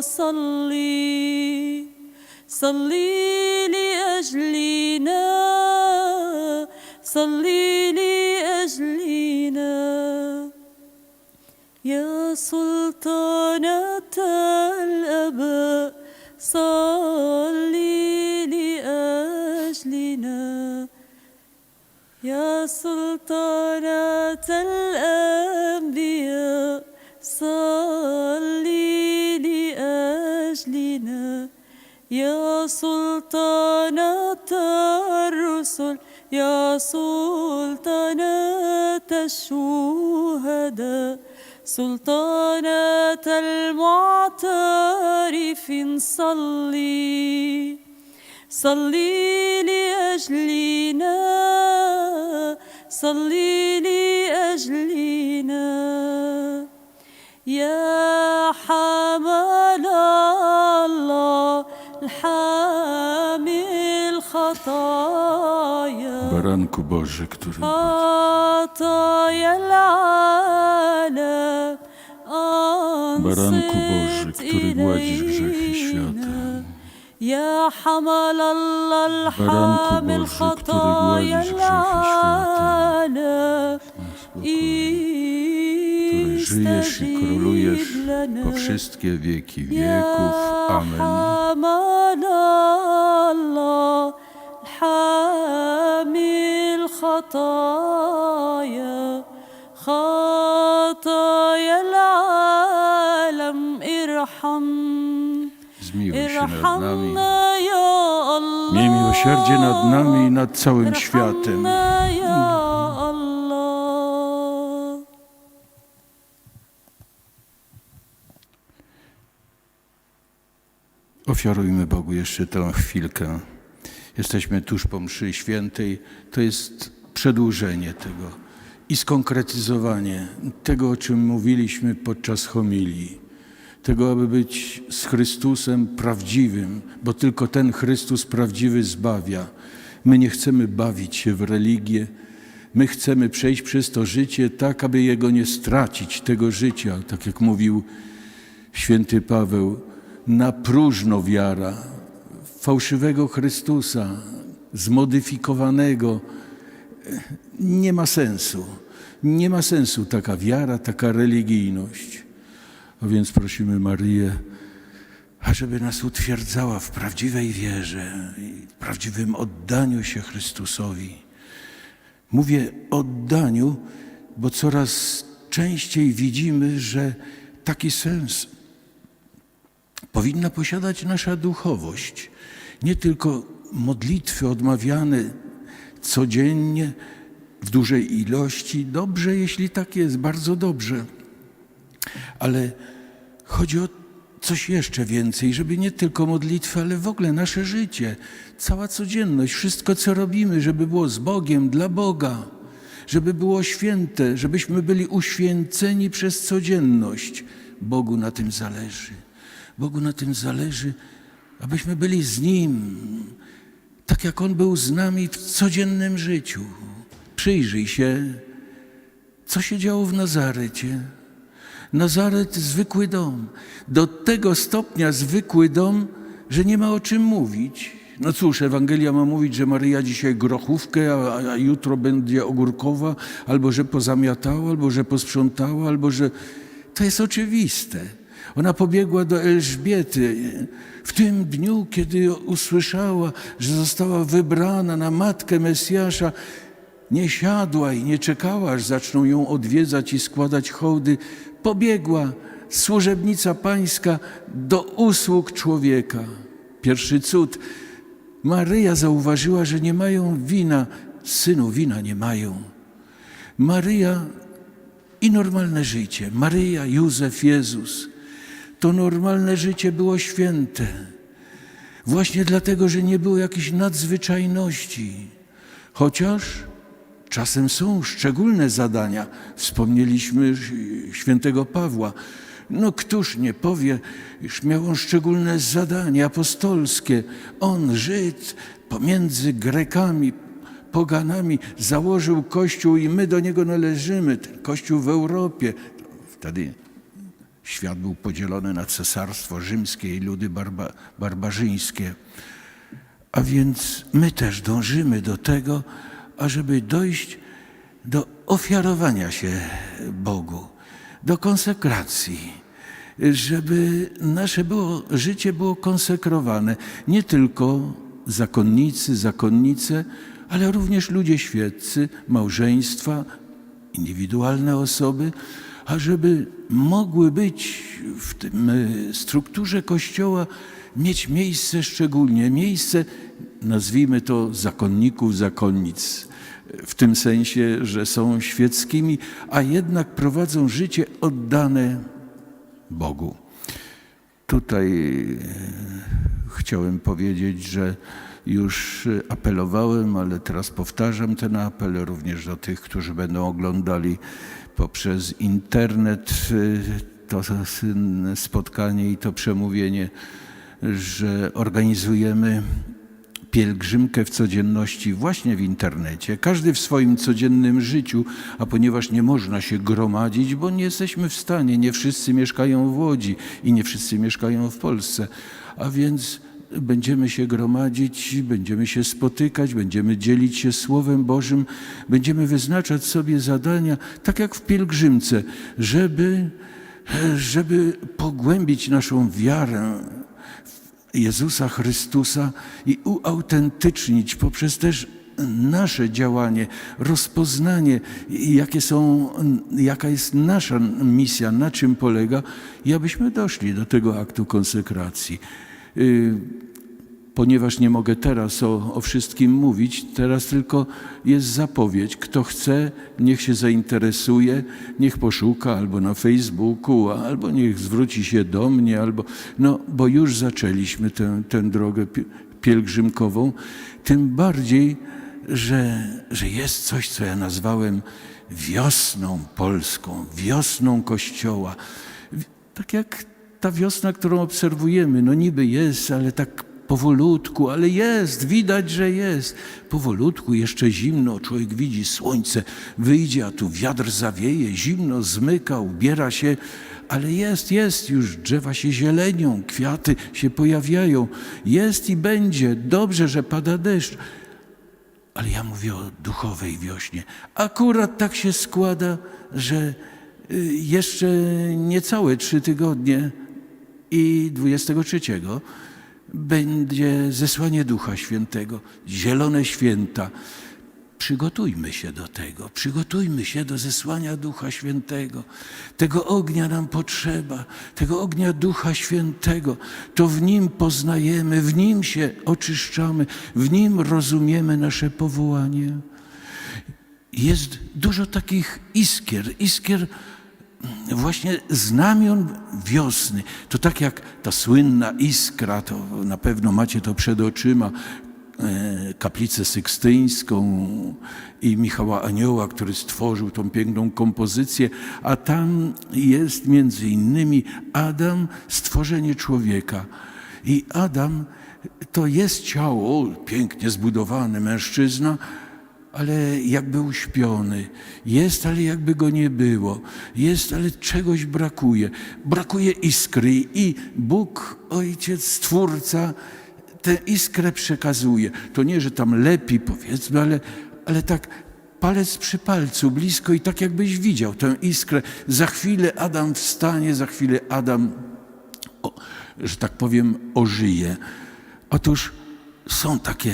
صلي صلي لأجلنا صلي لأجلنا. يا سلطانة الأباء صلي لأجلنا. يا سلطانة الأنبياء لأجلنا يا سلطانة الرسل يا سلطانة الشهداء سلطانة المعترفين صلي صلي لأجلنا صلي لأجلنا. Baranku Boży, który خطايا العالم Baranku Boży, أنصت który gładzisz grzechy إلينا. świata. يا حمل الله Baranku الحامل Boży, który خطايا gładzisz grzechy świata. العالم który żyjesz i królujesz po wszystkie wieki wieków. Amen. حمل الله الحامل خطايا خطايا العالم ارحم Zmiłuj się nad nami. ارحمنا يا الله Miej miłosierdzie nad nami i nad całym światem. ارحمنا يا الله Ofiarujmy Bogu jeszcze tę chwilkę. Jesteśmy tuż po mszy świętej. To jest przedłużenie tego i skonkretyzowanie tego, o czym mówiliśmy podczas homilii. Tego, aby być z Chrystusem prawdziwym, bo tylko ten Chrystus prawdziwy zbawia. My nie chcemy bawić się w religię. My chcemy przejść przez to życie tak, aby jego nie stracić, tego życia, tak jak mówił święty Paweł, na próżno wiara, fałszywego Chrystusa, zmodyfikowanego, nie ma sensu. Nie ma sensu taka wiara, taka religijność. A więc prosimy Maryję, ażeby nas utwierdzała w prawdziwej wierze prawdziwym oddaniu się Chrystusowi. Mówię oddaniu, bo coraz częściej widzimy, że taki sens powinna posiadać nasza duchowość. Nie tylko modlitwy odmawiane codziennie w dużej ilości. Dobrze, jeśli tak jest, bardzo dobrze. Ale chodzi o coś jeszcze więcej, żeby nie tylko modlitwy, ale w ogóle nasze życie, cała codzienność, wszystko co robimy, żeby było z Bogiem, dla Boga, żeby było święte, żebyśmy byli uświęceni przez codzienność. Bogu na tym zależy. Bogu na tym zależy, abyśmy byli z Nim, tak jak On był z nami w codziennym życiu. Przyjrzyj się, co się działo w Nazarecie. Nazaret zwykły dom. Do tego stopnia zwykły dom, że nie ma o czym mówić. No cóż, Ewangelia ma mówić, że Maryja dzisiaj grochówkę, a, a jutro będzie ogórkowa, albo że pozamiatała, albo że posprzątała, albo że... To jest oczywiste. Ona pobiegła do Elżbiety w tym dniu, kiedy usłyszała, że została wybrana na matkę Mesjasza. Nie siadła i nie czekała, aż zaczną ją odwiedzać i składać hołdy. Pobiegła służebnica pańska do usług człowieka. Pierwszy cud. Maryja zauważyła, że nie mają wina. Synu, wina nie mają. Maryja i normalne życie. Maryja, Józef, Jezus. To normalne życie było święte. Właśnie dlatego, że nie było jakichś nadzwyczajności. Chociaż czasem są szczególne zadania. Wspomnieliśmy świętego Pawła. No któż nie powie, iż miał on szczególne zadanie apostolskie. On, Żyd, pomiędzy Grekami, poganami założył Kościół i my do niego należymy. Ten Kościół w Europie. Wtedy Świat był podzielony na cesarstwo rzymskie i ludy barba, barbarzyńskie. A więc my też dążymy do tego, ażeby dojść do ofiarowania się Bogu, do konsekracji, żeby nasze było, życie było konsekrowane. Nie tylko zakonnicy, zakonnice, ale również ludzie świeccy, małżeństwa, indywidualne osoby, ażeby mogły być w tym e, strukturze Kościoła, mieć miejsce szczególnie, miejsce, nazwijmy to zakonników, zakonnic, w tym sensie, że są świeckimi, a jednak prowadzą życie oddane Bogu. Tutaj e, chciałem powiedzieć, że już apelowałem, ale teraz powtarzam ten apel również do tych, którzy będą oglądali poprzez internet e, to spotkanie i to przemówienie, że organizujemy pielgrzymkę w codzienności właśnie w internecie, każdy w swoim codziennym życiu, a ponieważ nie można się gromadzić, bo nie jesteśmy w stanie, nie wszyscy mieszkają w Łodzi i nie wszyscy mieszkają w Polsce, a więc będziemy się gromadzić, będziemy się spotykać, będziemy dzielić się Słowem Bożym, będziemy wyznaczać sobie zadania, tak jak w pielgrzymce, żeby, żeby pogłębić naszą wiarę Jezusa Chrystusa i uautentycznić poprzez też nasze działanie, rozpoznanie, jakie są, jaka jest nasza misja, na czym polega, i abyśmy doszli do tego aktu konsekracji. Y, Ponieważ nie mogę teraz o, o wszystkim mówić, teraz tylko jest zapowiedź. Kto chce, niech się zainteresuje, niech poszuka albo na Facebooku, albo niech zwróci się do mnie, albo, no, bo już zaczęliśmy tę, tę drogę pi- pielgrzymkową. Tym bardziej, że, że jest coś, co ja nazwałem wiosną polską, wiosną Kościoła. Tak jak ta wiosna, którą obserwujemy, no niby jest, ale tak powolutku, ale jest, widać, że jest. Powolutku, jeszcze zimno, człowiek widzi słońce, wyjdzie, a tu wiatr zawieje, zimno zmyka, ubiera się, ale jest, jest, już drzewa się zielenią, kwiaty się pojawiają, jest i będzie. Dobrze, że pada deszcz, ale ja mówię o duchowej wiośnie. Akurat tak się składa, że y, jeszcze niecałe trzy tygodnie i 23 będzie zesłanie Ducha Świętego, zielone święta. Przygotujmy się do tego, przygotujmy się do zesłania Ducha Świętego. Tego ognia nam potrzeba, tego ognia Ducha Świętego. To w Nim poznajemy, w Nim się oczyszczamy, w Nim rozumiemy nasze powołanie. Jest dużo takich iskier, iskier właśnie znamion wiosny. To tak jak ta słynna iskra, to na pewno macie to przed oczyma, e, kaplicę sykstyńską i Michała Anioła, który stworzył tą piękną kompozycję, a tam jest między innymi Adam, stworzenie człowieka. I Adam to jest ciało, pięknie zbudowany mężczyzna, ale jakby uśpiony. Jest, ale jakby go nie było. Jest, ale czegoś brakuje. Brakuje iskry i Bóg, Ojciec, Stwórca, tę iskrę przekazuje. To nie, że tam lepi, powiedzmy, ale, ale tak palec przy palcu, blisko i tak jakbyś widział tę iskrę. Za chwilę Adam wstanie, za chwilę Adam, o, że tak powiem, ożyje. Otóż są takie,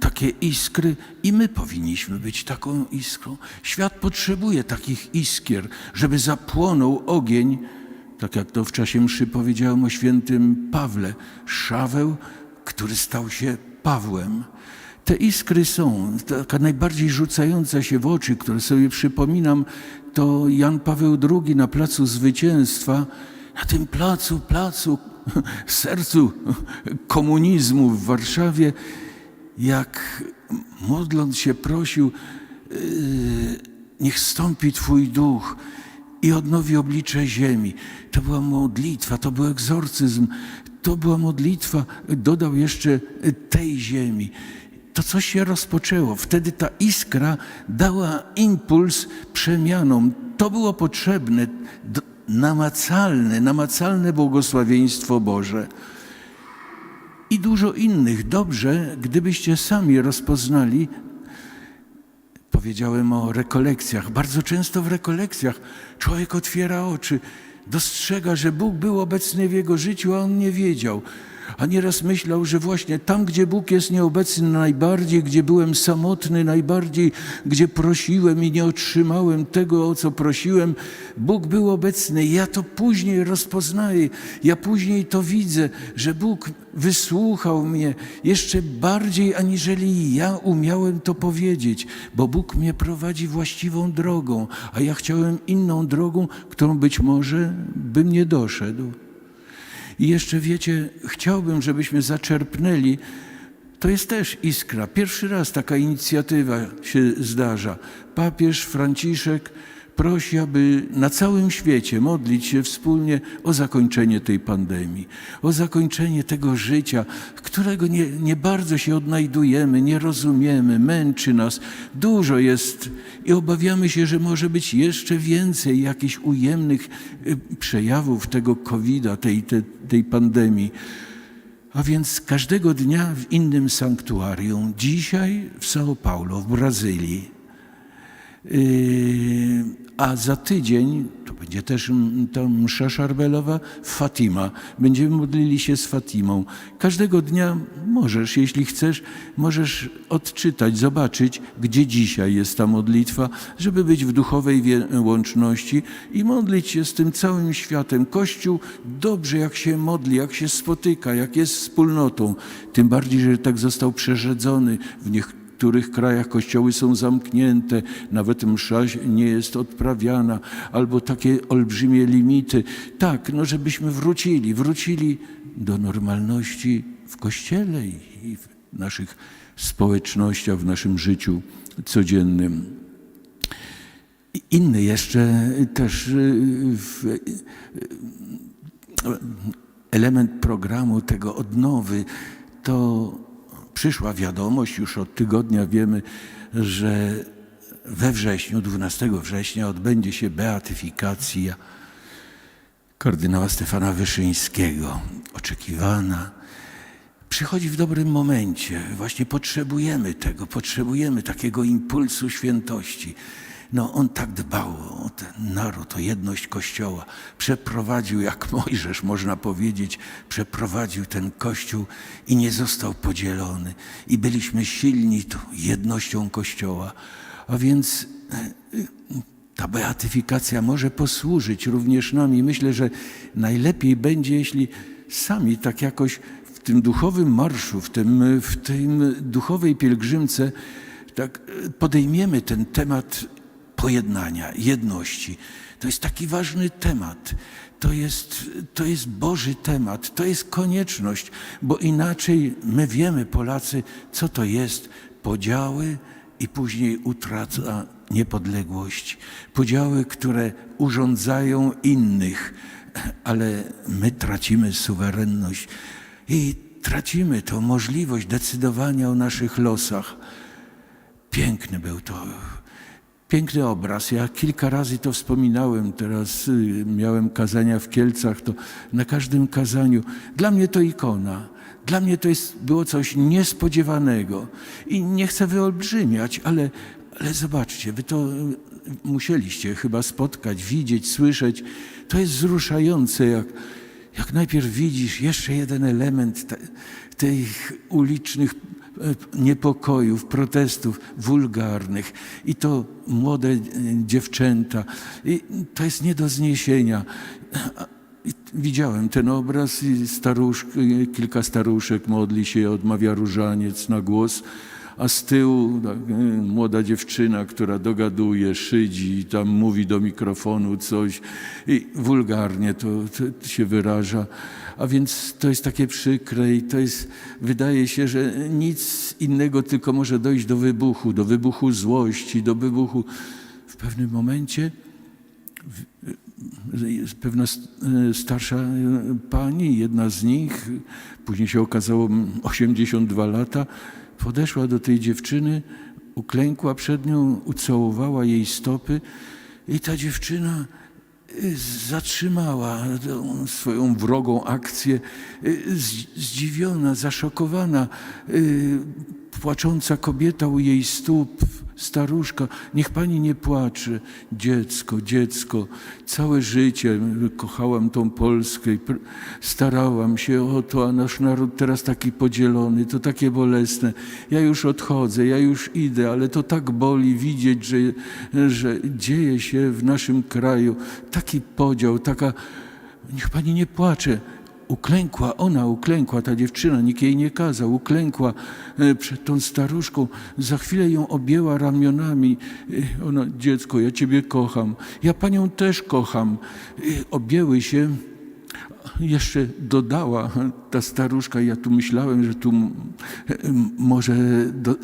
takie iskry i my powinniśmy być taką iskrą. Świat potrzebuje takich iskier, żeby zapłonął ogień, tak jak to w czasie mszy powiedziałem o świętym Pawle, Szaweł, który stał się Pawłem. Te iskry są, taka najbardziej rzucająca się w oczy, które sobie przypominam, to Jan Paweł II na Placu Zwycięstwa, na tym placu, placu, sercu komunizmu w Warszawie, jak modląc się prosił, yy, niech stąpi Twój duch i odnowi oblicze ziemi. To była modlitwa, to był egzorcyzm, to była modlitwa, dodał jeszcze tej ziemi. To coś się rozpoczęło. Wtedy ta iskra dała impuls przemianom. To było potrzebne. Namacalne, namacalne błogosławieństwo Boże. I dużo innych. Dobrze, gdybyście sami rozpoznali Powiedziałem o rekolekcjach. Bardzo często w rekolekcjach człowiek otwiera oczy, dostrzega, że Bóg był obecny w jego życiu, a on nie wiedział. A nieraz myślał, że właśnie tam, gdzie Bóg jest nieobecny najbardziej, gdzie byłem samotny najbardziej, gdzie prosiłem i nie otrzymałem tego, o co prosiłem, Bóg był obecny. Ja to później rozpoznaję, ja później to widzę, że Bóg wysłuchał mnie jeszcze bardziej, aniżeli ja umiałem to powiedzieć, bo Bóg mnie prowadzi właściwą drogą, a ja chciałem inną drogą, którą być może bym nie doszedł. I jeszcze wiecie, chciałbym, żebyśmy zaczerpnęli, to jest też iskra. Pierwszy raz taka inicjatywa się zdarza. Papież Franciszek prosi, aby na całym świecie modlić się wspólnie o zakończenie tej pandemii, o zakończenie tego życia, którego nie, nie bardzo się odnajdujemy, nie rozumiemy, męczy nas. Dużo jest i obawiamy się, że może być jeszcze więcej jakichś ujemnych y, przejawów tego COVID-a, tej, tej, tej pandemii. A więc każdego dnia w innym sanktuarium, dzisiaj w São Paulo, w Brazylii, Yy, a za tydzień to będzie też ta msza szarbelowa Fatima. Będziemy modlili się z Fatimą. Każdego dnia możesz, jeśli chcesz, możesz odczytać, zobaczyć, gdzie dzisiaj jest ta modlitwa, żeby być w duchowej łączności i modlić się z tym całym światem. Kościół dobrze, jak się modli, jak się spotyka, jak jest wspólnotą. Tym bardziej, że tak został przerzedzony w niektórych w niektórych krajach kościoły są zamknięte, nawet msza nie jest odprawiana, albo takie olbrzymie limity. Tak, no żebyśmy wrócili, wrócili do normalności w kościele i w naszych społecznościach, w naszym życiu codziennym. Inny jeszcze też y, y, element programu tego odnowy to przyszła wiadomość, już od tygodnia wiemy, że we wrześniu, 12 września odbędzie się beatyfikacja kardynała Stefana Wyszyńskiego, oczekiwana. Przychodzi w dobrym momencie. Właśnie potrzebujemy tego, potrzebujemy takiego impulsu świętości. No, on tak dbał o ten naród, o jedność Kościoła. Przeprowadził, jak Mojżesz, można powiedzieć, przeprowadził ten Kościół i nie został podzielony. I byliśmy silni tą jednością Kościoła. A więc e, ta beatyfikacja może posłużyć również nam i myślę, że najlepiej będzie, jeśli sami tak jakoś w tym duchowym marszu, w tym, w tym duchowej pielgrzymce tak e, podejmiemy ten temat pojednania, jedności. To jest taki ważny temat. To jest, to jest Boży temat, to jest konieczność, bo inaczej my wiemy, Polacy, co to jest podziały i później utrata niepodległości. Podziały, które urządzają innych, ale my tracimy suwerenność i tracimy tą możliwość decydowania o naszych losach. Piękny był to. Piękny obraz. Ja kilka razy to wspominałem. Teraz y, miałem kazania w Kielcach, to na każdym kazaniu. Dla mnie to ikona. Dla mnie to jest, było coś niespodziewanego. I nie chcę wyolbrzymiać, ale, ale zobaczcie, wy to y, musieliście chyba spotkać, widzieć, słyszeć. To jest wzruszające, jak, jak najpierw widzisz jeszcze jeden element te, tych ulicznych niepokojów, protestów wulgarnych i to młode e, dziewczęta. I to jest nie do zniesienia. Widziałem ten obraz i staruszk, kilka staruszek modli się, odmawia różaniec na głos, a z tyłu tak, e, młoda dziewczyna, która dogaduje, szydzi, tam mówi do mikrofonu coś i wulgarnie to, to się wyraża. A więc to jest takie przykre i to jest, wydaje się, że nic innego tylko może dojść do wybuchu, do wybuchu złości, do wybuchu w pewnym momencie pewna e, starsza e, pani, jedna z nich, później się okazało m, 82 lata, podeszła do tej dziewczyny, uklękła przed nią, ucałowała jej stopy i ta dziewczyna zatrzymała swoją wrogą akcję, y, zdziwiona, zaszokowana, y, płacząca kobieta u jej stóp, staruszka, niech pani nie płacze, dziecko, dziecko, całe życie kochałam tą Polskę i starałam się o to, a nasz naród teraz taki podzielony, to takie bolesne. Ja już odchodzę, ja już idę, ale to tak boli widzieć, że, że dzieje się w naszym kraju taki podział, taka, niech pani nie płacze, Uklękła, ona uklękła, ta dziewczyna, nikt jej nie kazał, uklękła e, przed tą staruszką, za chwilę ją objęła ramionami. E, Ona, dziecko, ja ciebie kocham, ja panią też kocham. E, Objęły się, jeszcze dodała ta staruszka, ja tu myślałem, że tu może do,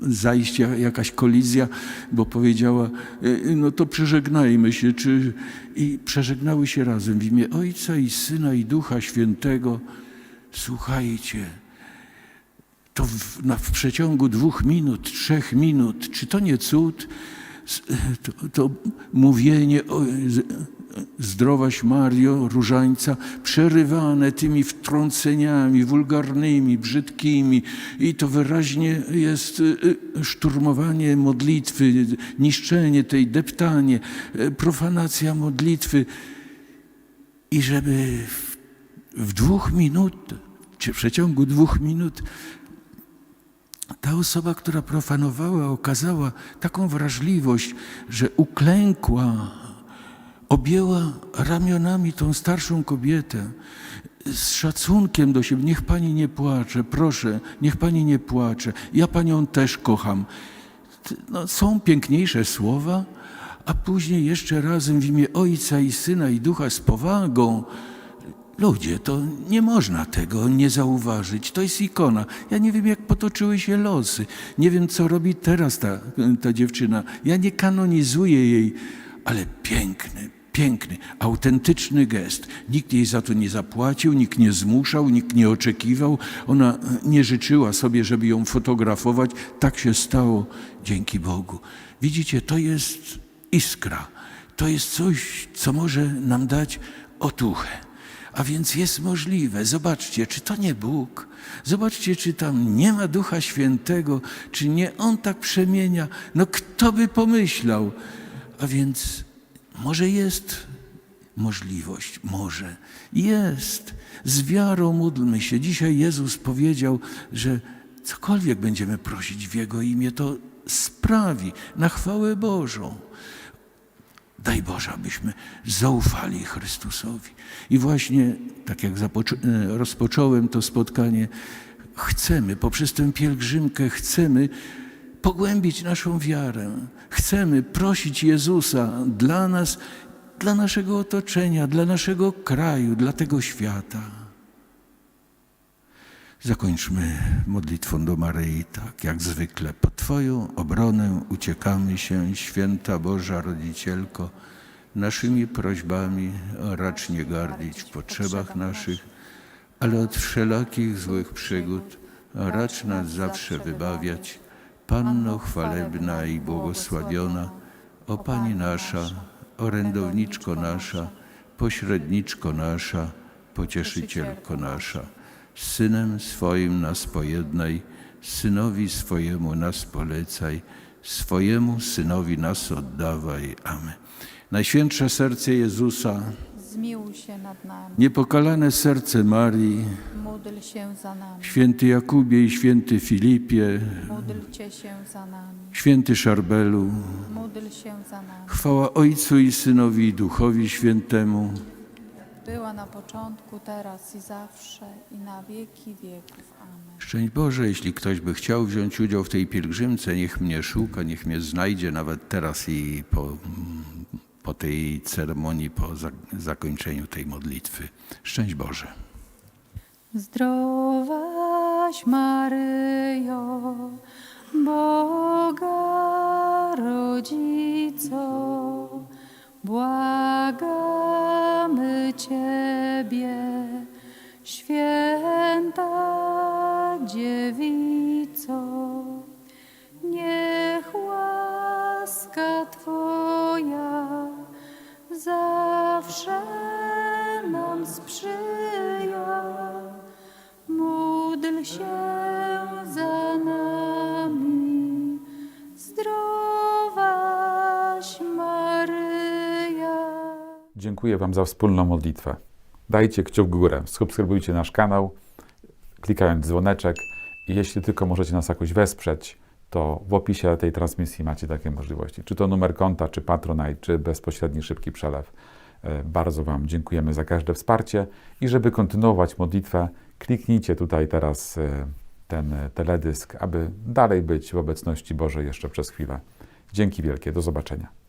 zajść ja- jakaś kolizja, bo powiedziała, e, no to przeżegnajmy się. Czy... I przeżegnały się razem w imię Ojca i Syna i Ducha Świętego. Słuchajcie, to w, na, w przeciągu dwóch minut, trzech minut, czy to nie cud? To, to mówienie o, zdrowaś Mario, różańca, przerywane tymi wtrąceniami wulgarnymi, brzydkimi. I to wyraźnie jest y, y, szturmowanie modlitwy, niszczenie tej, deptanie, y, profanacja modlitwy. I żeby w, dwóch minut, czy w przeciągu dwóch minut ta osoba, która profanowała, okazała taką wrażliwość, że uklękła, objęła ramionami tą starszą kobietę z szacunkiem do siebie. Niech pani nie płacze, proszę, niech pani nie płacze. Ja panią też kocham. No, są piękniejsze słowa, a później jeszcze razem w imię Ojca i Syna i Ducha z powagą. Ludzie, to nie można tego nie zauważyć. To jest ikona. Ja nie wiem, jak potoczyły się losy. Nie wiem, co robi teraz ta, ta dziewczyna. Ja nie kanonizuję jej, ale piękny, piękny, autentyczny gest. Nikt jej za to nie zapłacił, nikt nie zmuszał, nikt nie oczekiwał. Ona nie życzyła sobie, żeby ją fotografować. Tak się stało dzięki Bogu. Widzicie, to jest iskra. To jest coś, co może nam dać otuchę. A więc jest możliwe. Zobaczcie, czy to nie Bóg. Zobaczcie, czy tam nie ma Ducha Świętego, czy nie On tak przemienia. No kto by pomyślał? A więc może jest możliwość, może jest. Z wiarą módlmy się. Dzisiaj Jezus powiedział, że cokolwiek będziemy prosić w Jego imię, to sprawi na chwałę Bożą. Daj Boże, abyśmy zaufali Chrystusowi. I właśnie, tak jak e, rozpocząłem to spotkanie, chcemy, poprzez tę pielgrzymkę, chcemy pogłębić naszą wiarę. Chcemy prosić Jezusa dla nas, dla naszego otoczenia, dla naszego kraju, dla tego świata. Zakończmy modlitwą do Maryi, tak jak zwykle. Pod Twoją obronę uciekamy się, święta Boża Rodzicielko, naszymi prośbami racz nie gardzić w potrzebach naszych, ale od wszelakich złych przygód racz nas zawsze wybawiać. Panno chwalebna i błogosławiona, o Pani nasza, orędowniczko nasza, pośredniczko nasza, pocieszycielko nasza. Z Synem swoim nas pojednaj, Synowi swojemu nas polecaj, swojemu Synowi nas oddawaj. Amen. Najświętsze serce Jezusa, Zmiłuj się nad nami, niepokalane serce Marii, módl się za nami, święty Jakubie i święty Filipie, módlcie się za nami, święty Szarbelu, módl się za nami. chwała Ojcu i Synowi i Duchowi Świętemu. Była na początku, teraz i zawsze, i na wieki wieków. Amen. Szczęść Boże, jeśli ktoś by chciał wziąć udział w tej pielgrzymce, niech mnie szuka, niech mnie znajdzie nawet teraz i po, po tej ceremonii, po za, zakończeniu tej modlitwy. Szczęść Boże. Zdrowaś Maryjo, Boga Rodzico, błagamy Ciebie, święta Dziewico, zawsze nam sprzyja. Módl się za nami, zdrowaś Maryja. Dziękuję Wam za wspólną modlitwę. Dajcie kciuk w górę, subskrybujcie nasz kanał, klikając dzwoneczek i jeśli tylko możecie nas jakoś wesprzeć, to w opisie tej transmisji macie takie możliwości. Czy to numer konta, czy Patronite, czy bezpośredni szybki przelew. E, Bardzo Wam dziękujemy za każde wsparcie i żeby kontynuować modlitwę, kliknijcie tutaj teraz e, ten e, teledysk, aby dalej być w obecności Bożej jeszcze przez chwilę. Dzięki wielkie, do zobaczenia.